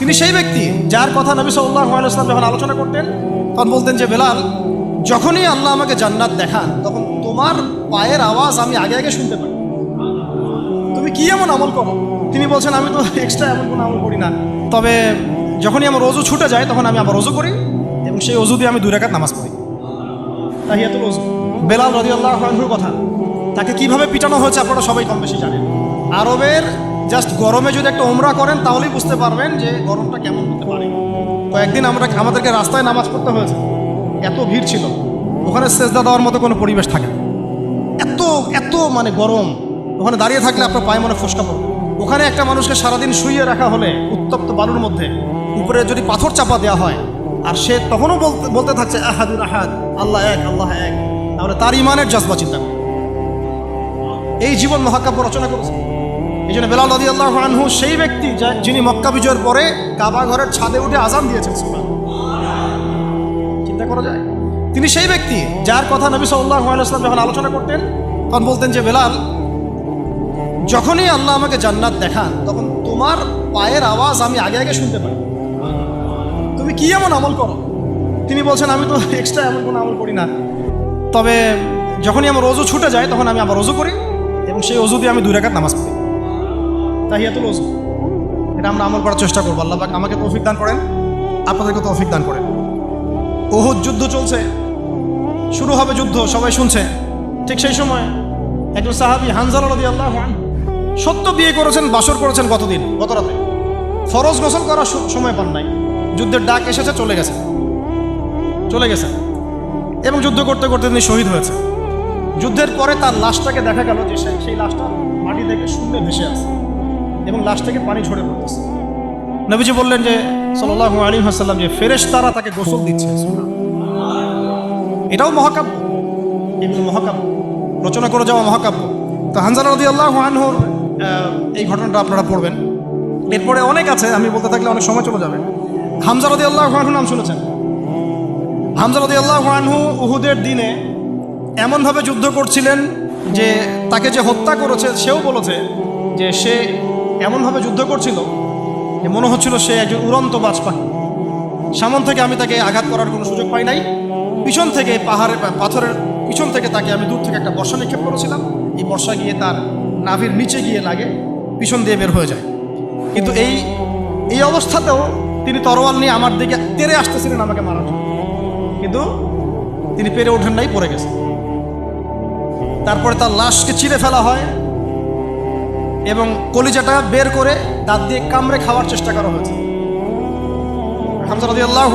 তিনি সেই ব্যক্তি যার কথা নবী সাল্লাহ আলাইসলাম যখন আলোচনা করতেন, তখন বলতেন যে, বেলাল, যখনই আল্লাহ আমাকে জান্নাত দেখান, তখন তোমার পায়ের আওয়াজ আমি আগে আগে শুনতে পাই তুমি কি এমন আমল করো? তিনি বলছেন, আমি তো এক্সট্রা এমন কোনো আমল করি না। তবে যখনই আমার রজু ছুটে যায়, তখন আমি আবার রজু করি এবং সেই অজু দিয়ে আমি দুই রাকাত নামাজ পড়ি। তাহিয়াতুল অজু। বেলাল রদিয়াল্লাহ আনহুর কথা। তাকে কীভাবে পিটানো হয়েছে আপনারা সবাই কম বেশি জানেন। আরবের জাস্ট গরমে যদি একটা ওমরা করেন, তাহলেই বুঝতে পারবেন যে গরমটা কেমন হতে পারে। কয়েকদিন আমরা আমাদেরকে রাস্তায় নামাজ পড়তে হয়েছে। এত ভিড় ছিল। ওখানে সেজদা দেওয়ার মতো কোনো পরিবেশ থাকে না। এত এত মানে গরম। ওখানে দাঁড়িয়ে থাকলে আপনার পায়ে মনে ফসকা পড়বে। ওখানে একটা মানুষকে সারাদিন শুইয়ে রাখা হলে উত্তপ্ত বালুর মধ্যে উপরে যদি পাথর চাপা দেওয়া হয়, আর সে তখনও বলতে বলতে থাকছে, আহাদুর আহাদ, আল্লাহ এক আল্লাহ এক। তাহলে তার ইমানের জজবা চিন্তা। এই জীবন মহাকাব্য রচনা করেছে। এই জন্য বেলাল আদি আল্লাহ আনহু সেই ব্যক্তি যিনি মক্কা বিজয়ের পরে কাবা ঘরের ছাদে উঠে আজান দিয়েছেন, সুবহানাল্লাহ। চিন্তা করা যায়? তিনি সেই ব্যক্তি যার কথা নবী সাল্লাহ আলাইসলাম যখন আলোচনা করতেন, তখন বলতেন যে, বেলাল, যখনই আল্লাহ আমাকে জান্নাত দেখান, তখন তোমার পায়ের আওয়াজ আমি আগে আগে শুনতে পাই। তুমি কি এমন আমল করো? তিনি বলছেন, আমি তো এক্সট্রা এমন কোনো আমল করি না। তবে যখনই আমার রোজু ছুটে যায়, তখন আমি আবার রজু করি এবং সেই অজু দিয়ে আমি দুই রাকাত নামাজ পড়ি। তাহিয়াতুল অজু এটা আমরা আমল করার চেষ্টা করব। আল্লাহ পাক আমাকে তৌফিক দান করেন আপনাদেরকে তৌফিক দান করেন। ওহুদ যুদ্ধ চলছে, শুরু হবে যুদ্ধ, সবাই শুনছে। ঠিক সেই সময় একজন সাহাবি হানজাল রদি আল্লাহ সত্য বিয়ে করেছেন, বাসর করেছেন গতদিন, গত রাতে। ফরজ গোসল করার সময় পান নাই। যুদ্ধের ডাক এসেছে, চলে গেছে। চলে গেছে। এবং যুদ্ধ করতে করতে তিনি শহীদ হয়েছে যুদ্ধের পরে তার লাশটাকে দেখা গেল যে সেই লাশটা মাটি থেকে শূন্যে ভেসে আছে এবং লাশ থেকে পানি ঝরে পড়তেছে। নবীজি বললেন যে সাল্লাহ আলী হাসাল্লাম যে ফেরেশ তারা তাকে গোসল দিচ্ছে। এটাও মহাকাব্য। এগুলো মহাকাব্য। রচনা করে যাওয়া মহাকাব্য। তো হানজাল রদি আল্লাহ আনহুর এই ঘটনাটা আপনারা পড়বেন। এরপরে অনেক আছে, আমি বলতে থাকলে অনেক সময় চলে যাবে। হামজা রদি আল্লাহ আনহু নাম শুনেছেন। হামজা রদি আল্লাহ আনহু উহুদের দিনে এমনভাবে যুদ্ধ করছিলেন যে, তাকে যে হত্যা করেছে, সেও বলেছে যে, সে এমনভাবে যুদ্ধ করছিল যে মনে হচ্ছিল সে একজন উড়ন্ত বাজ পাখি সামন থেকে আমি তাকে আঘাত করার কোনো সুযোগ পাই নাই। পিছন থেকে পাহাড়ের পাথরের পিছন থেকে তাকে আমি দূর থেকে একটা বর্ষা নিক্ষেপ করেছিলাম। এই বর্ষা গিয়ে তার নাভির নিচে গিয়ে লাগে, পিছন দিয়ে বের হয়ে যায়। কিন্তু এই এই অবস্থাতেও তিনি তরোয়াল নিয়ে আমার দিকে তেরে আসতেছিলেন আমাকে মারার জন্য। কিন্তু তিনি পেরে ওঠেন নাই, পড়ে গেছেন। তারপরে তার লাশকে চিড়ে ফেলা হয়। এবং কলিজাটা বের করে দাঁত দিয়ে কামড়ে খাওয়ার চেষ্টা করা হয়েছে।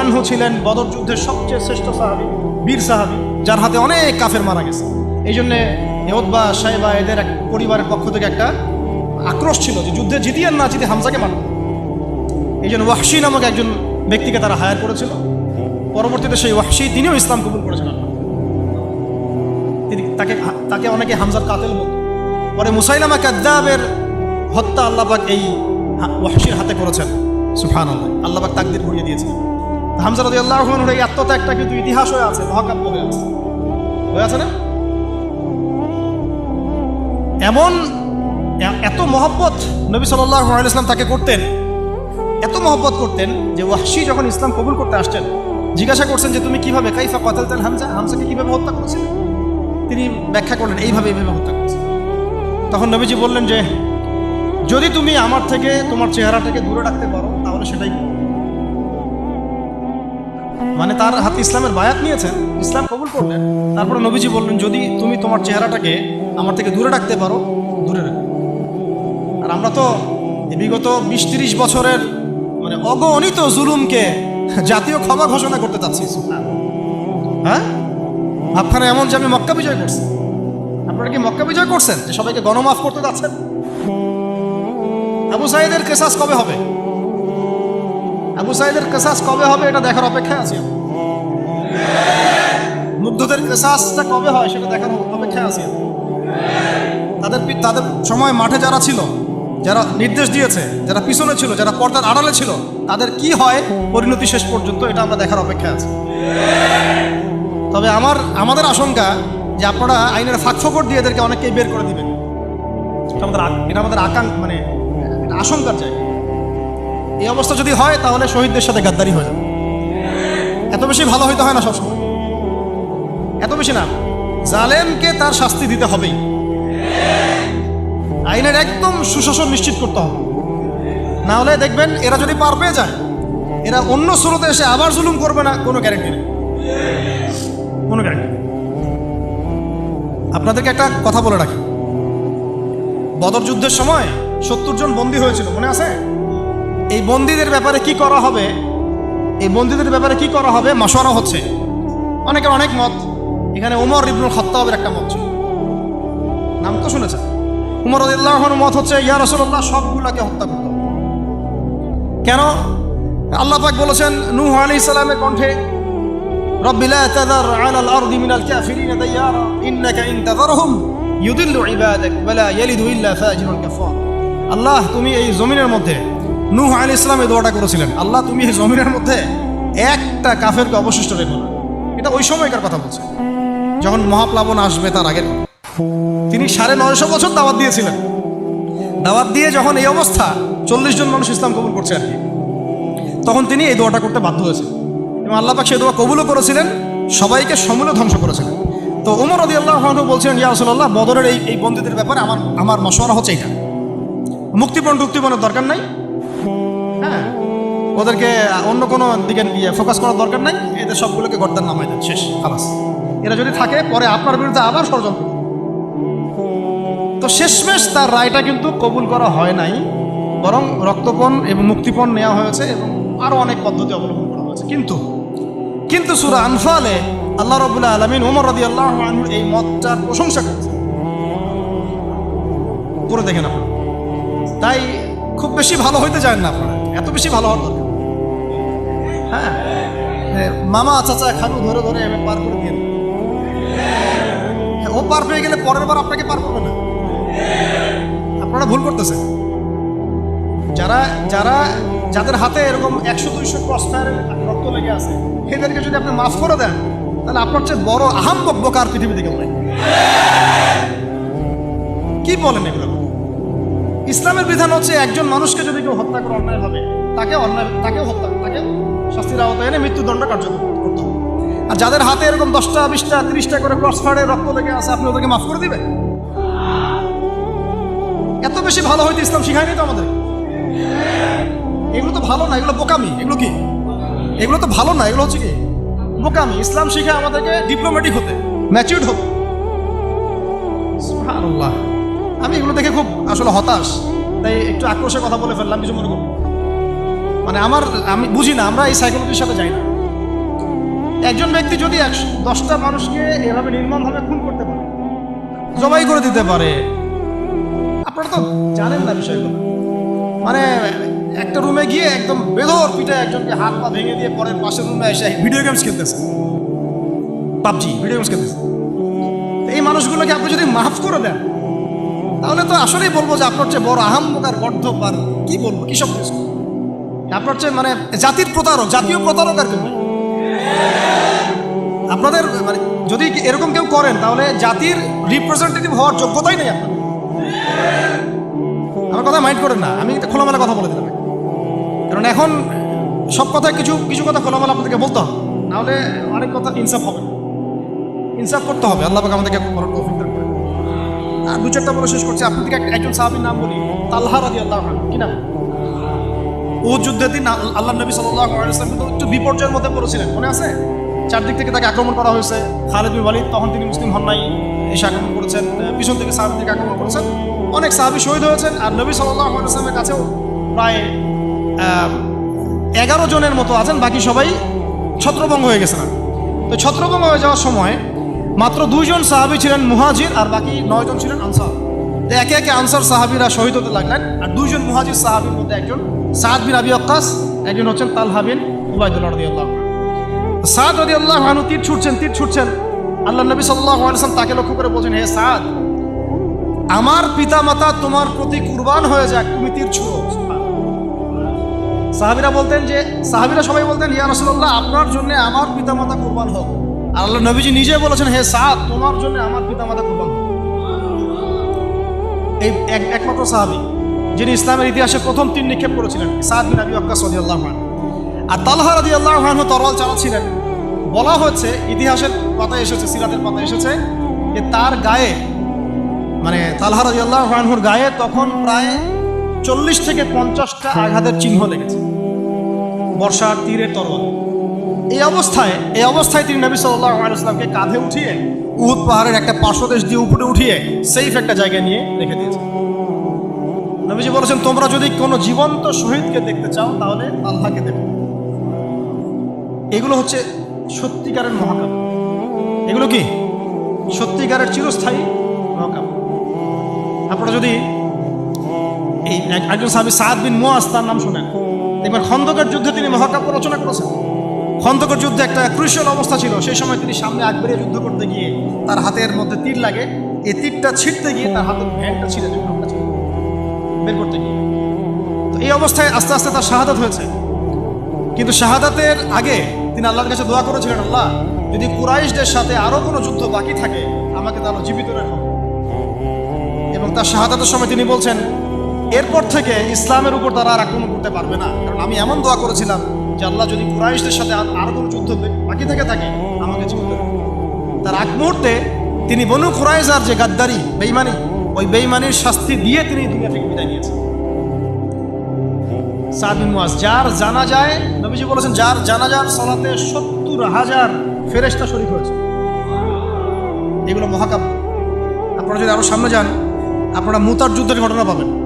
আনহু ছিলেন বদর যুদ্ধের সবচেয়ে শ্রেষ্ঠ সাহাবী, বীর সাহাবী, যার হাতে অনেক কাফের মারা গেছে। এই জন্যে এহদবা সাহেবা এদের এক পরিবারের পক্ষ থেকে একটা আক্রোশ ছিল যে যুদ্ধে জিতিয়ে না, জিতে হামজাকে মারত এই জন্য ওয়াহশি নামক একজন ব্যক্তিকে তারা হায়ার করেছিল। পরবর্তীতে সেই ওয়াহশি তিনিও ইসলাম কবুল করেছিলেন। তিনি তাকে তাকে অনেকে হামজার কাতেল বলত। পরে মুসাইলামা কাদ্দাবের হত্যা আল্লাহবাক এই ওয়াহশির হাতে করেছেন। সুফান আল্লাহ আল্লাহবাক তাকদির করিয়ে দিয়েছেন। হামজা রদি আল্লাহ এই আত্মত্যাগটা কিন্তু ইতিহাস হয়ে আছে, মহাকাব্য হয়ে আছে। হয়ে আছে না? এমন এত মহব্বত নবী সাল্লাহ ইসলাম তাকে করতেন, এত মহব্বত করতেন যে ওয়াহশি যখন ইসলাম কবুল করতে আসছেন জিজ্ঞাসা করছেন যে তুমি কীভাবে, কাইফা কতালতেন হামজা? হামজাকে কীভাবে হত্যা করেছিলেন তিনি ব্যাখ্যা করলেন, এইভাবে এইভাবে হত্যা করেছেন তখন নবীজি বললেন যে, যদি তুমি আমার থেকে তোমার চেহারাটাকে দূরে রাখতে পারো, তাহলে সেটাই মানে তার হাতে ইসলামের বায়াত নিয়েছেন, ইসলাম কবুল করলেন। তারপরে নবীজি বললেন, যদি তুমি তোমার চেহারাটাকে আমার থেকে দূরে রাখতে পারো, দূরে রাখো। আর আমরা তো বিগত বিশ তিরিশ বছরের মানে অগণিত জুলুমকে জাতীয় ক্ষমা ঘোষণা করতে চাচ্ছি হ্যাঁ? আপনারা এমন যে আমি মক্কা বিজয় করছি। আপনারা কি মক্কা বিজয় করছেন? যে সবাইকে গণমাফ করতে যাচ্ছেন? আবু সাইদের কেসাস কবে হবে? আবু সাইদের কেসাস কবে হবে এটা দেখার অপেক্ষায় আছি। মুগ্ধদের কেসাসটা কবে হয় সেটা দেখার অপেক্ষায় আছি তাদের তাদের সময় মাঠে যারা ছিল, যারা নির্দেশ দিয়েছে, যারা পিছনে ছিল, যারা পর্দার আড়ালে ছিল, তাদের কি হয়? পরিণতি শেষ পর্যন্ত এটা আমরা দেখার অপেক্ষা আছে। তবে আমার, আমাদের আশঙ্কা যে আপনারা আইনের ফাঁকফোকর দিয়ে এদেরকে অনেককেই বের করে দিবেন। এটা আমাদের এটা আমাদের আকাঙ্ক মানে আশঙ্কার জায়গা। এই অবস্থা যদি হয়, তাহলে শহীদদের সাথে গাদ্দারি হয়ে যাবে। এত বেশি ভালো হইতে হয় না সবসময়। এত বেশি না। জালেমকে তার শাস্তি দিতে হবেই। আইনের একদম সুশাসন নিশ্চিত করতে হবে। না হলে দেখবেন, এরা যদি পার পেয়ে যায়, এরা অন্য স্রোতে এসে আবার জুলুম করবে না, কোনো গ্যারেন্টি নেই। কোনো গ্যারেন্টি আপনাদেরকে একটা কথা বলে রাখি। বদর যুদ্ধের সময় সত্তর জন বন্দী হয়েছিল, মনে আছে? এই বন্দীদের ব্যাপারে কি করা হবে? এই বন্দীদের ব্যাপারে কি করা হবে মশওয়ারা হচ্ছে। অনেকের অনেক মত। এখানে উমর ইবনুল খত্তাবের একটা মত ছিল। নাম তো শুনেছেন? উমর আল্লাহর মত হচ্ছে, ইয়া রসুল্লাহ সবগুলাকে হত্যা করতে। কেন? আল্লাহ পাক বলেছেন, নূহ আলাইহিস সালামের কণ্ঠে رب لا تذر على الأرض من الكافرين ديارا إنك إن تذرهم يضل عبادك ولا يلد إلا فاجر كفار আল্লাহ তুমি এই জমিনের মধ্যে নূহ আলী ইসলাম এই দোয়াটা করেছিলেন আল্লাহ তুমি এই জমিনের মধ্যে একটা কাফেরকে অবশিষ্ট রেখো না এটা ওই সময়কার কথা বলছে যখন মহাপ্লাবন আসবে তার আগের কথা। তিনি সাড়ে নয়শো বছর দাওয়াত দিয়েছিলেন দাওয়াত দিয়ে যখন এই অবস্থা চল্লিশ জন মানুষ ইসলাম কবুল করছে আর কি তখন তিনি এই দোয়াটা করতে বাধ্য হয়েছেন এবং আল্লাহ পাক সেই দোয়া কবুলও করেছিলেন, সবাইকে সমূলে ধ্বংস করেছিলেন। তো উমর রদি আল্লাহ বলছিলেন ইয়া রসুল্লাহ বদরের এই এই বন্দীদের ব্যাপারে আমার আমার মশওয়ারা হচ্ছে এটা মুক্তিপণ টুক্তিপণের দরকার নাই। হ্যাঁ ওদেরকে অন্য কোনো দিকে ইয়ে ফোকাস করার দরকার নাই। এদের সবগুলোকে গর্দার নামাই দেন, শেষ, খালাস। এরা যদি থাকে, পরে আপনার বিরুদ্ধে আবার ষড়যন্ত্র তো শেষমেশ তার রায়টা কিন্তু কবুল করা হয় নাই, বরং রক্তপণ এবং মুক্তিপণ নেওয়া হয়েছে এবং আরও অনেক পদ্ধতি অবলম্বন করা হয়েছে। কিন্তু কিন্তু সুরা আনফালে আল্লাহ রবুল্লাহ আলমিন উমর রদি আল্লাহ এই মতটার প্রশংসা করছে করে দেখেন আপনারা তাই খুব বেশি ভালো হইতে চান না আপনারা। এত বেশি ভালো হওয়ার দরকার হ্যাঁ? মামা চাচা খানু ধরে ধরে এমন পার করে দিয়ে হ্যাঁ, ও পার পেয়ে গেলে পরের বার আপনাকে পার করবে না। আপনারা ভুল করতেছেন। যারা যারা যাদের হাতে এরকম একশো, দুইশো ক্রসফায়ার রক্ত লেগে আছে, এদেরকে যদি আপনি মাফ করে দেন, তাহলে আপনার চেয়ে বড় আহাম বকবক আর পৃথিবীতে কেউ কি বলেন এগুলো? ইসলামের বিধান হচ্ছে একজন মানুষকে যদি কেউ হত্যা করে অন্যায় হবে তাকে অন্যায়, তাকেও হত্যা, তাকে শাস্তির আওতায় এনে মৃত্যুদণ্ড কার্যকর করতে হবে। আর যাদের হাতে এরকম দশটা, বিশটা, তিরিশটা করে ক্রস ফাড়ে রক্ত লেগে আছে, আপনি ওদেরকে মাফ করে দিবেন? এত বেশি ভালো হইতে ইসলাম শিখায়নি তো আমাদের। এগুলো তো ভালো না, এগুলো বোকামি। এগুলো কি? এগুলো তো ভালো না, এগুলো হচ্ছে কি? বোকামি। ইসলাম শিখে আমাদেরকে ডিপ্লোম্যাটিক হতে ম্যাচিউর্ড হতে আমি এগুলো দেখে খুব আসলে হতাশ। তাই একটু আক্রোশের কথা বলে ফেললাম, কিছু মনে করব মানে আমার, আমি বুঝি না, আমরা এই সাইকোলজির সাথে যাই না। একজন ব্যক্তি যদি একশো, দশটা মানুষকে এভাবে নির্মমভাবে খুন করতে পারে, জবাই করে দিতে পারে, আপনারা তো জানেন না বিষয়গুলো। মানে একটা রুমে গিয়ে একদম বেধর পিঠে একজনকে হাত পা ভেঙে দিয়ে পরের পাশের রুমে এসে ভিডিও গেমস খেলতেছে। পাবজি ভিডিও গেমস খেলতেছে। এই মানুষগুলোকে আপনি যদি মাফ করে দেন, তাহলে তো আসলেই বলব যে আপনার চেয়ে বড় আহাম্মকার গর্ধব আর কি বলব, কি সব কিছু আপনার চেয়ে মানে জাতির প্রতারক, জাতীয় প্রতারক আর কেউ আপনাদের মানে যদি এরকম কেউ করেন, তাহলে জাতির রিপ্রেজেন্টেটিভ হওয়ার যোগ্যতাই নেই আপনার আমার কথা মাইন্ড করেন না, আমি খোলামেলা কথা বলে দিলাম। কারণ এখন সব কথা কিছু কিছু কথা খোলামেলা আপনাদেরকে বলতে হবে। নাহলে অনেক কথা ইনসাফ হবে। ইনসাফ করতে হবে। আল্লাহ আমাদেরকে। আর দু চারটা বলে শেষ করছি। আপনাদেরকে একজন সাহাবীর নাম বলি। তাল্হা রাদি আল্লাহ কি নাম? ও যুদ্ধের দিন আল্লাহ নবী সাল্লাহ কিন্তু একটু বিপর্যয়ের মধ্যে পড়েছিলেন। মনে আছে? চারদিক থেকে তাকে আক্রমণ করা হয়েছে। খালেদ বিন তখন তিনি মুসলিম হন নাই। এসে আক্রমণ করেছেন। পিছন থেকে সাহাবি থেকে আক্রমণ করেছেন। অনেক সাহাবি শহীদ হয়েছেন। আর নবী সাল্লাহ আলাইসলামের কাছেও প্রায় এগারো জনের মতো আছেন, বাকি সবাই ছত্রভঙ্গ হয়ে গেছে না। তো ছত্রভঙ্গ হয়ে যাওয়ার সময় মাত্র দুইজন সাহাবি ছিলেন মুহাজির আর বাকি নয়জন ছিলেন আনসার। তো একে একে আনসার সাহাবিরা শহীদ হতে লাগলেন আর দুইজন মুহাজির সাহাবির মধ্যে একজন সাদ বিন আবি আক্কাস একজন হচ্ছেন তালহা বিন উবাইদুল্লাহ রাদিয়াল্লাহু আনহু। সাদ রদি আল্লাহ আনু তীর ছুটছেন তীর ছুটছেন। আল্লাহ নবী সাল্লাহ আলসালাম তাকে লক্ষ্য করে বলছেন, হে সাদ, আমার পিতা মাতা তোমার প্রতি কুরবান হয়ে যাক, তুমি তীর ছুড়ো। সাহাবিরা বলতেন যে, সাহাবিরা সবাই বলতেন, ইয়া রসুল্লাহ আপনার জন্য আমার পিতা মাতা কুরবান হোক। আর আল্লাহ নবীজি নিজে বলেছেন, হে সাদ তোমার জন্য আমার পিতা মাতা কুরবান হোক। এই এক- একমাত্র সাহাবি, যিনি ইসলামের ইতিহাসে প্রথম তিন নিক্ষেপ করেছিলেন, সাদ বিন আবি ওয়াক্কাস রাদিয়াল্লাহু আনহু। আর তালহা রাদিয়াল্লাহু আনহু তরোয়াল চালাচ্ছিলেন। বলা হচ্ছে ইতিহাসের পাতায় এসেছে, সিরাতের পাতায় এসেছে, যে তার গায়ে মানে তালহা রাদিয়াল্লাহু আনহুর গায়ে তখন প্রায় চল্লিশ থেকে পঞ্চাশটা আঘাতের চিহ্ন লেগেছে। বর্ষার তীরের তরোয়াল এই অবস্থায় এই অবস্থায় তিনি নবী সাল্লাল্লাহু আলাইহি ওয়াসাল্লামকে কাঁধে উঠিয়ে উহুদ পাহাড়ের একটা পার্শ্বদেশ দিয়ে উপরে উঠিয়ে সেফ একটা জায়গায় নিয়ে রেখে দিয়েছে নবীজি বলেছেন, তোমরা যদি কোনো জীবন্ত শহীদকে দেখতে চাও, তাহলে আল্লাহকে দেখো। এগুলো হচ্ছে সত্যিকারের মহাকাব্য। এগুলো কি? সত্যিকারের চিরস্থায়ী মহাকাব্য। আপনারা যদি এই একজন সাহাবি সাদ বিন মুয়াজ তার নাম শুনেন। দেখবেন খন্দকের যুদ্ধে তিনি মহাকাব্য রচনা করেছেন। খন্দকের যুদ্ধে একটা ক্রুশিয়াল অবস্থা ছিল। সেই সময় তিনি সামনে আগ বেরিয়ে যুদ্ধ করতে গিয়ে তার হাতের মধ্যে তীর লাগে। এই তীরটা ছিটতে গিয়ে তার হাতের ভ্যানটা ছিঁড়ে যায় বের করতে গিয়ে। তো এই অবস্থায় আস্তে আস্তে তার শাহাদাত হয়েছে। কিন্তু শাহাদাতের আগে তিনি আল্লাহর কাছে দোয়া করেছিলেন, আল্লাহ, যদি কুরাইশদের সাথে আরও কোনো যুদ্ধ বাকি থাকে, আমাকে তাহলে জীবিত রাখো। এবং তার শাহাদাতের সময় তিনি বলছেন এরপর থেকে ইসলামের উপর তারা আর আক্রমণ করতে পারবে না। কারণ আমি এমন দোয়া করেছিলাম যে আল্লাহ যদি কুরাইশদের সাথে আর কোনো যুদ্ধ বাকি থেকে থাকে, আমাকে জীবিত তার আগ মুহূর্তে তিনি বনু কুরাইজার যে গাদ্দারি বেইমানি ওই বেইমানির শাস্তি দিয়ে তিনি দুনিয়া থেকে বিদায় নিয়েছেন। সাদ বিন মুয়াজ যার জানা যায় নবীজি বলেছেন, যার জানাজার সলাতে সত্তর হাজার ফেরেশতা শরীক হয়েছে। এগুলো মহাকাব্য। আপনারা যদি আরও সামনে যান, আপনারা মুতার যুদ্ধের ঘটনা পাবেন।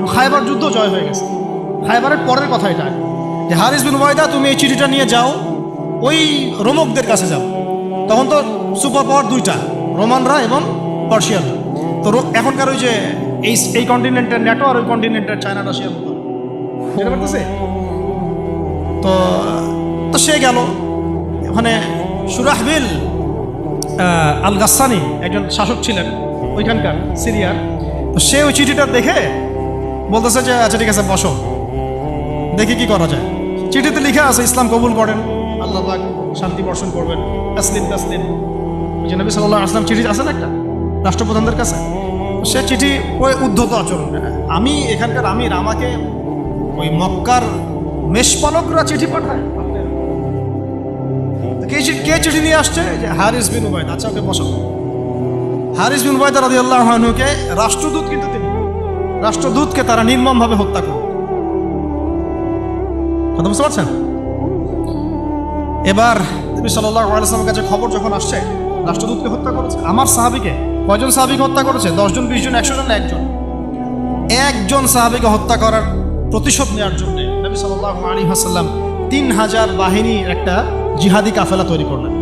এবং খাইবার যুদ্ধ জয় হয়ে গেছে। খাইবারের পরের কথা এটা। যে হারিস বিন ওয়াইদা, তুমি এই চিঠিটা নিয়ে যাও, ওই রোমকদের কাছে যাও। তখন তো সুপার পাওয়ার দুইটা, রোমানরা এবং পার্সিয়ানরা। তো এখনকার ওই যে এই এই কন্টিনেন্টের ন্যাটো আর ওই কন্টিনেন্টের চায়না মতো বুঝতে তো তো সে গেল। ওখানে সুরাহবিল আল গাসানি একজন শাসক ছিলেন, ওইখানকার, সিরিয়ার। তো সে ওই চিঠিটা দেখে বলতেছে যে আচ্ছা ঠিক আছে, বসো। দেখি কি করা যায়। চিঠিতে লিখে আছে, ইসলাম কবুল করেন। আল্লাহ শান্তি বর্ষণ করবেন। তাসলিম তাসলিম। যে নবী সাল্লাহ আসলাম চিঠি আছে না একটা? রাষ্ট্রপ্রধানদের কাছে? সে চিঠি ওই উদ্ধত আচরণ আমি এখানকার আমির, আমাকে ওই মক্কার মেষপালকরা চিঠি পাঠায়। কে চিঠি নিয়ে আসছে? যে হারিস বিন উবায়দ। আচ্ছা ওকে বসাবো হারিস বিন উবায়দ রাদি আল্লাহ রাষ্ট্রদূত কিন্তু তিনি। রাষ্ট্রদূতকে তারা নির্মমভাবে হত্যা করল। কথা বুঝতে পারছেন? এবার নবী সাল্লাহ আলাইসলামের কাছে খবর যখন আসছে, রাষ্ট্রদূতকে হত্যা করেছে? আমার সাহাবিকে। কয়জন সাহাবিকে হত্যা করেছে? দশজন বিশ জন একশো জন একজন? একজন সাহাবিকে হত্যা করার প্রতিশোধ নেওয়ার জন্য নবী সাল্লাহ আলী হাসাল্লাম তিন হাজার বাহিনীর একটা জিহাদি কাফেলা তৈরি করলেন।